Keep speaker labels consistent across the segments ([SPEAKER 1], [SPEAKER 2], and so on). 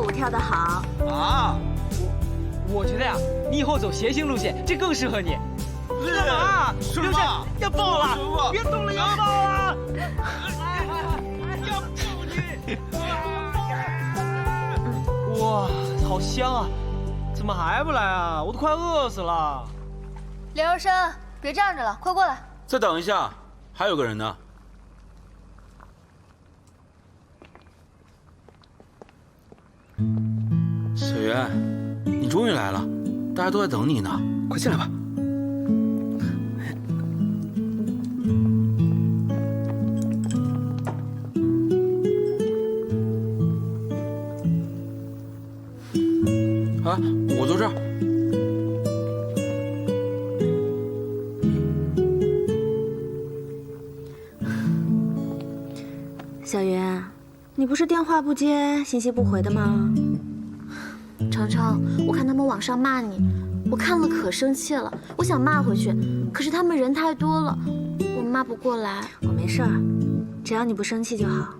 [SPEAKER 1] 舞跳得好。
[SPEAKER 2] 啊，
[SPEAKER 3] 我我觉得呀，你以后走谐星路线，这更适合你。
[SPEAKER 2] 是
[SPEAKER 3] 干嘛？刘禅要爆了！别动了，要爆了！
[SPEAKER 2] 要救你！
[SPEAKER 3] 哇，好香啊！怎么还不来啊？我都快饿死了。
[SPEAKER 4] 连若生，别站着了，快过来。
[SPEAKER 5] 再等一下，还有个人呢。小袁，你终于来了，大家都在等你呢，快进来吧。
[SPEAKER 1] 话不接，信息不回的吗？
[SPEAKER 6] 程程，我看他们网上骂你，我看了可生气了，我想骂回去，可是他们人太多了，我骂不过来。
[SPEAKER 1] 我没事儿，只要你不生气就好。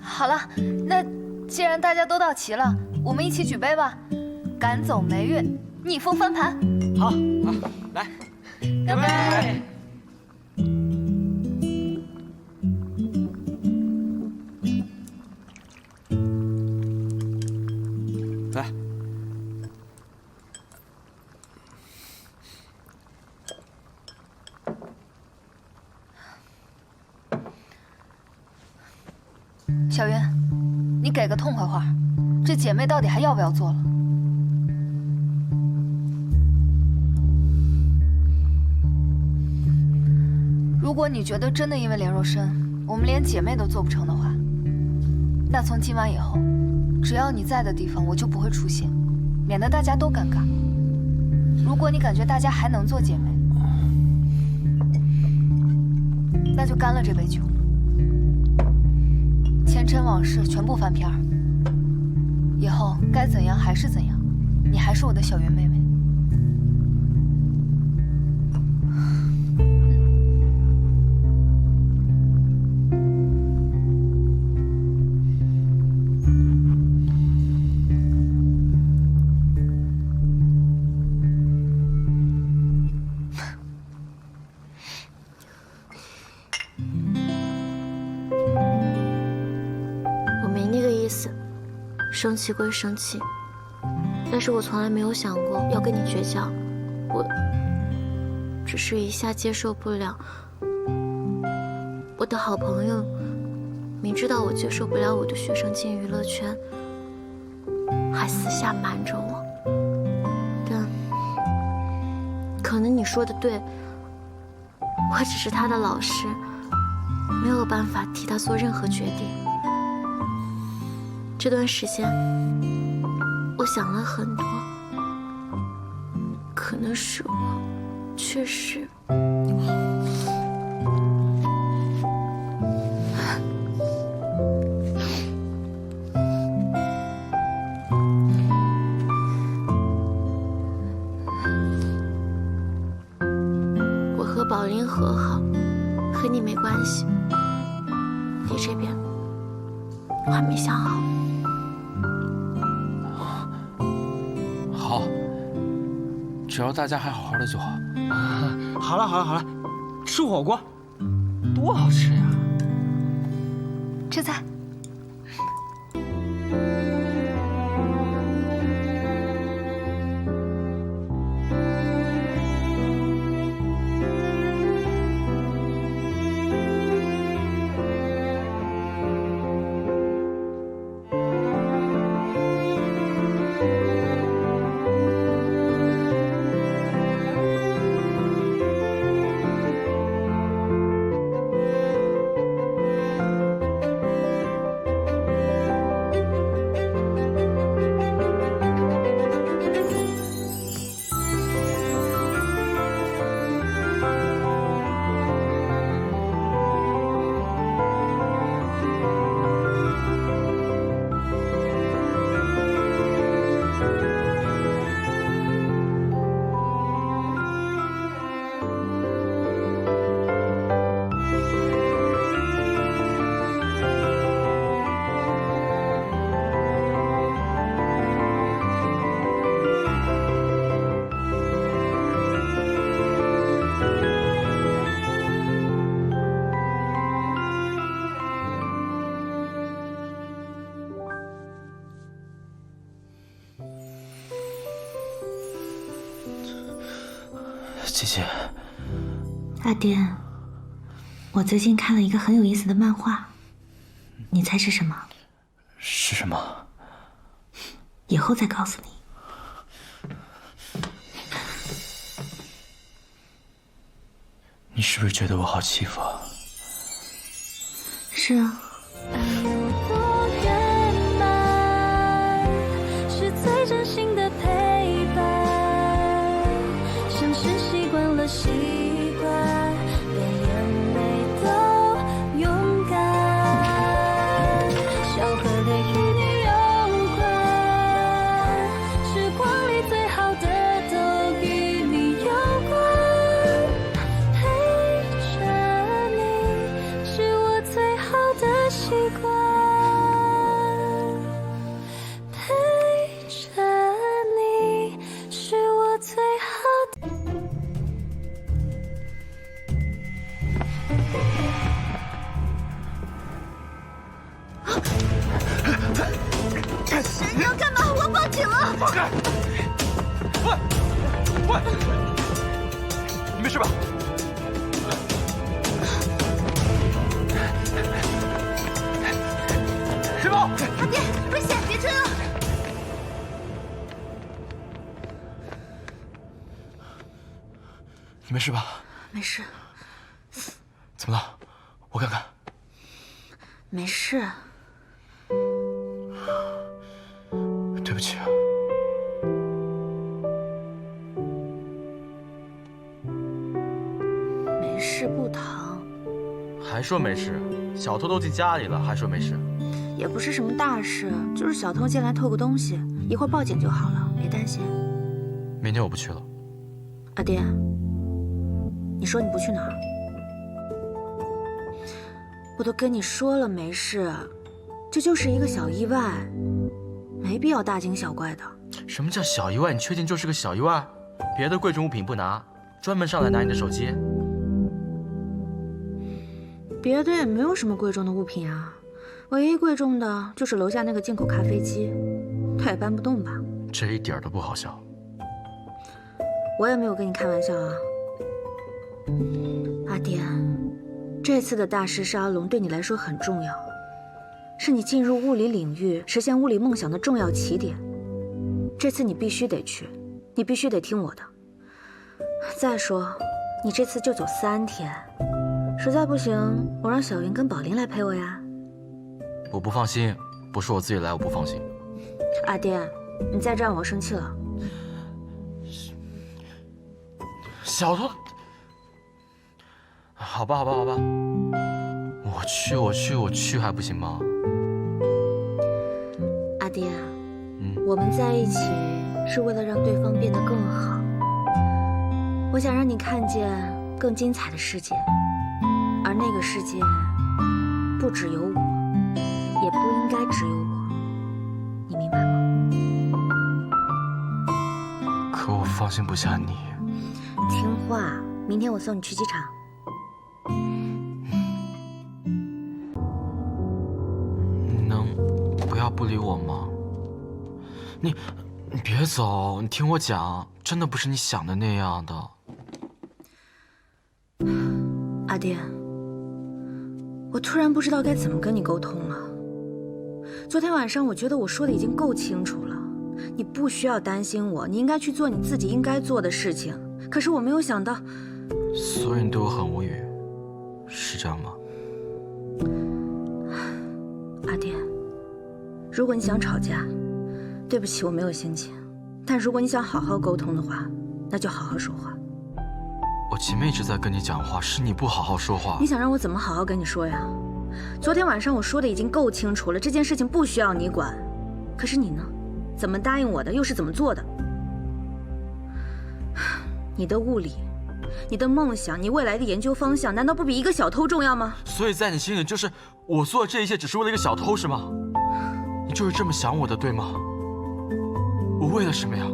[SPEAKER 4] 好了，那既然大家都到齐了，我们一起举杯吧，赶走霉运，逆风翻盘。
[SPEAKER 3] 好，好，来，
[SPEAKER 4] 干杯！小云，你给个痛快话，这姐妹到底还要不要做了？如果你觉得真的因为连若生，我们连姐妹都做不成的话，那从今晚以后，只要你在的地方，我就不会出现，免得大家都尴尬。如果你感觉大家还能做姐妹，那就干了这杯酒。前尘往事全部翻篇，以后该怎样还是怎样，你还是我的小云妹妹。
[SPEAKER 6] 生气归生气，但是我从来没有想过要跟你绝交，我只是一下接受不了。我的好朋友明知道我接受不了我的学生进娱乐圈，还私下瞒着我。但可能你说的对，我只是他的老师，没有办法替他做任何决定。这段时间，我想了很多，可能是我确实。我和宝林和好，和你没关系。你这边，我还没想好。
[SPEAKER 5] 好，只要大家还好好的就好。
[SPEAKER 3] 好了好了好了，吃火锅，多好吃呀！
[SPEAKER 4] 吃菜。
[SPEAKER 7] 谢谢。
[SPEAKER 8] 阿颠，我最近看了一个很有意思的漫画，你猜是什么？
[SPEAKER 7] 是什么？
[SPEAKER 8] 以后再告诉你。
[SPEAKER 7] 你是不是觉得我好欺负啊？
[SPEAKER 8] 是啊。
[SPEAKER 5] 阿爹，危险，别追了！
[SPEAKER 7] 你没事吧？
[SPEAKER 1] 没事，
[SPEAKER 7] 怎么了？我看看。
[SPEAKER 1] 没事。
[SPEAKER 7] 对不起啊。
[SPEAKER 1] 没事不疼，
[SPEAKER 3] 还说没事？小偷都进家里了，还说没事？
[SPEAKER 1] 也不是什么大事，就是小偷进来偷个东西，一会儿报警就好了，别担心。
[SPEAKER 7] 明天我不去了。
[SPEAKER 1] 阿爹，你说你不去哪儿？我都跟你说了没事，这就是一个小意外，没必要大惊小怪的。
[SPEAKER 3] 什么叫小意外？你确定就是个小意外？别的贵重物品不拿，专门上来拿你的手机？
[SPEAKER 1] 别的也没有什么贵重的物品啊，唯一贵重的就是楼下那个进口咖啡机，他也搬不动吧？
[SPEAKER 7] 这一点都不好笑。
[SPEAKER 1] 我也没有跟你开玩笑啊，阿爹，这次的大师沙龙对你来说很重要，是你进入物理领域、实现物理梦想的重要起点。这次你必须得去，你必须得听我的。再说，你这次就走三天，实在不行，我让小云跟宝林来陪我呀。
[SPEAKER 3] 我不放心，不是我自己来，我不放心。
[SPEAKER 1] 阿爹，你再这样我要生气了。
[SPEAKER 3] 小偷？好吧，好吧，好吧，我去，我去，我去，还不行吗？
[SPEAKER 1] 阿爹，
[SPEAKER 3] 嗯，
[SPEAKER 1] 我们在一起是为了让对方变得更好。我想让你看见更精彩的世界，而那个世界不只有我，该只有我。你明白吗？
[SPEAKER 7] 可我放心不下你。
[SPEAKER 1] 听话，明天我送你去机场。
[SPEAKER 7] 你能不要不理我吗？你，你别走，你听我讲，真的不是你想的那样的。
[SPEAKER 1] 阿爹，我突然不知道该怎么跟你沟通了。昨天晚上我觉得我说的已经够清楚了，你不需要担心我，你应该去做你自己应该做的事情。可是我没有想到，
[SPEAKER 7] 所以你对我很无语，是这样吗？
[SPEAKER 1] 阿爹，如果你想吵架，对不起，我没有心情。但如果你想好好沟通的话，那就好好说话。
[SPEAKER 7] 我前面一直在跟你讲话，是你不好好说话
[SPEAKER 1] 你。想让我怎么好好跟你说呀？昨天晚上我说的已经够清楚了，这件事情不需要你管。可是你呢？怎么答应我的，又是怎么做的？你的物理，你的梦想，你未来的研究方向，难道不比一个小偷重要吗？
[SPEAKER 7] 所以在你心里，就是我做的这一切只是为了一个小偷，是吗？你就是这么想我的，对吗？我为了什么呀？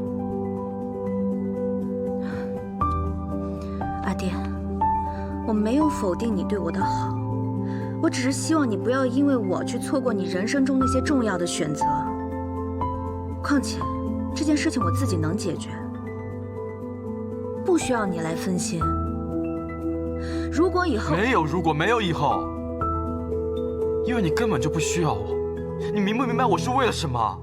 [SPEAKER 1] 阿爹，我没有否定你对我的好，我只是希望你不要因为我去错过你人生中那些重要的选择。况且，这件事情我自己能解决。不需要你来分心。如果以后
[SPEAKER 7] 没有如果，没有以后，因为你根本就不需要我。你明不明白我是为了什么？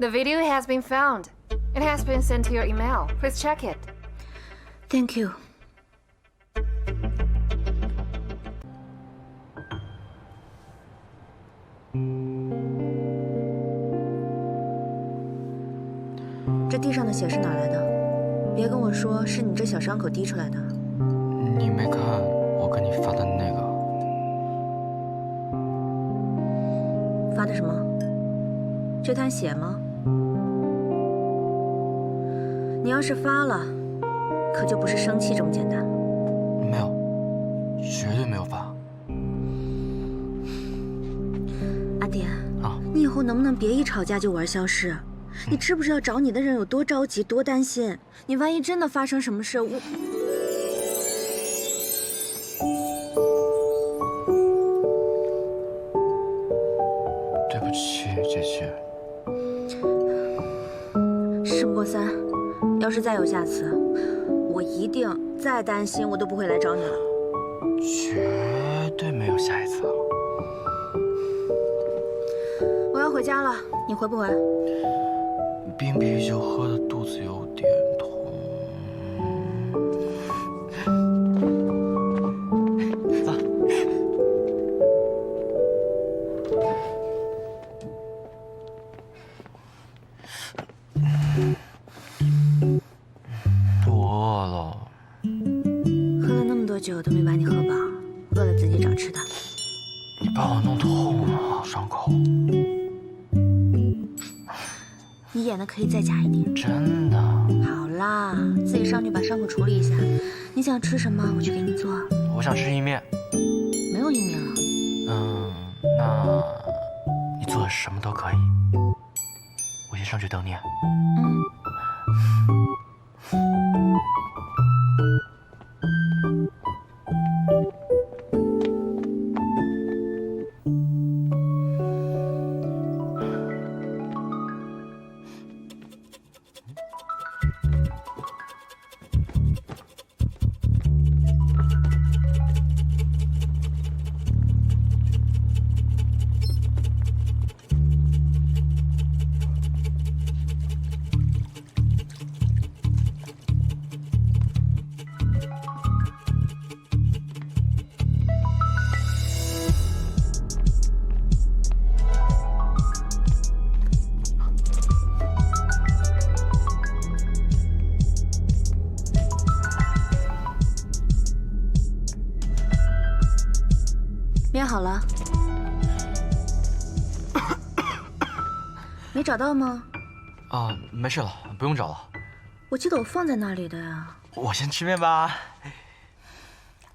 [SPEAKER 9] The
[SPEAKER 10] video has been found. It has been sent to your email. Please check it.
[SPEAKER 1] Thank you。这地上的血是哪来的？别跟我说是你这小伤口滴出来的。
[SPEAKER 7] 你没看我给你发的那个？
[SPEAKER 1] 发的什么？这滩血吗？你要是发了，可就不是生气这么简单。
[SPEAKER 7] 没有，绝对没有发。
[SPEAKER 1] 阿典，
[SPEAKER 7] 啊
[SPEAKER 1] 你以后能不能别一吵架就玩消失？你知不知道找你的人有多着急、多担心？你万一真的发生什么事，我……是再有下次，我一定再担心我都不会来找你了。
[SPEAKER 7] 绝对没有下一次了。
[SPEAKER 1] 我要回家了，你回不回？
[SPEAKER 7] 冰啤酒喝的肚子有点
[SPEAKER 1] 自己找吃的。
[SPEAKER 7] 你把我弄痛了，伤口。
[SPEAKER 1] 你演的可以再假一点。
[SPEAKER 7] 真的。
[SPEAKER 1] 好啦，自己上去把伤口处理一下。你想吃什么，我去给你做。
[SPEAKER 7] 我想吃意面。
[SPEAKER 1] 没有意面了，
[SPEAKER 7] 嗯，那你做什么都可以。我先上去等你。
[SPEAKER 1] 嗯。找到吗？
[SPEAKER 7] 啊，没事了，不用找了。
[SPEAKER 1] 我记得我放在那里的呀。
[SPEAKER 7] 我先吃面吧。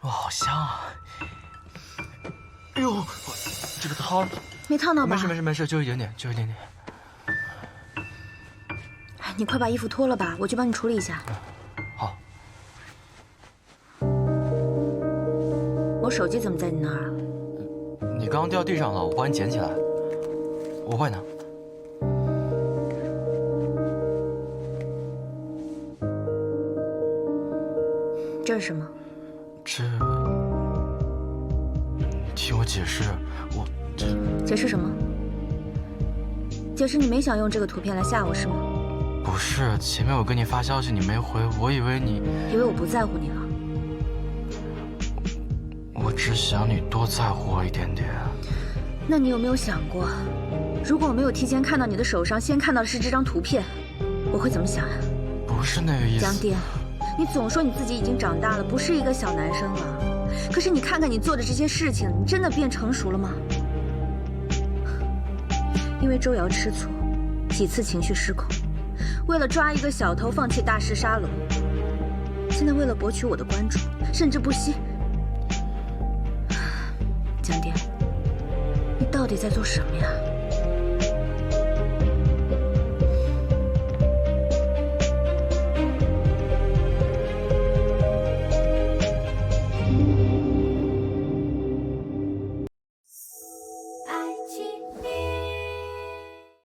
[SPEAKER 7] 哇，好香啊！哎呦，这个汤……
[SPEAKER 1] 没烫到吧？
[SPEAKER 7] 没事没事没事，就一点点，就一点点。
[SPEAKER 1] 哎你快把衣服脱了吧，我去帮你处理一下。
[SPEAKER 7] 好，
[SPEAKER 1] 我手机怎么在你那儿啊？
[SPEAKER 7] 你刚刚掉地上了，我帮你捡起来。我会呢。
[SPEAKER 1] 这是什么？
[SPEAKER 7] 这……听我解释，我这
[SPEAKER 1] 解释什么？解释你没想用这个图片来吓我是吗？
[SPEAKER 7] 不是前面我跟你发消息你没回，我以为你……
[SPEAKER 1] 以为我不在乎你了？
[SPEAKER 7] 我只想你多在乎我一点点。
[SPEAKER 1] 那你有没有想过，如果我没有提前看到你的手上，先看到的是这张图片，我会怎么想啊？
[SPEAKER 7] 不是那个意思。
[SPEAKER 1] 你总说你自己已经长大了，不是一个小男生了。可是你看看你做的这些事情，你真的变成熟了吗？因为周瑶吃醋，几次情绪失控，为了抓一个小偷放弃大师沙龙，现在为了博取我的关注，甚至不惜。江爹，你到底在做什么呀？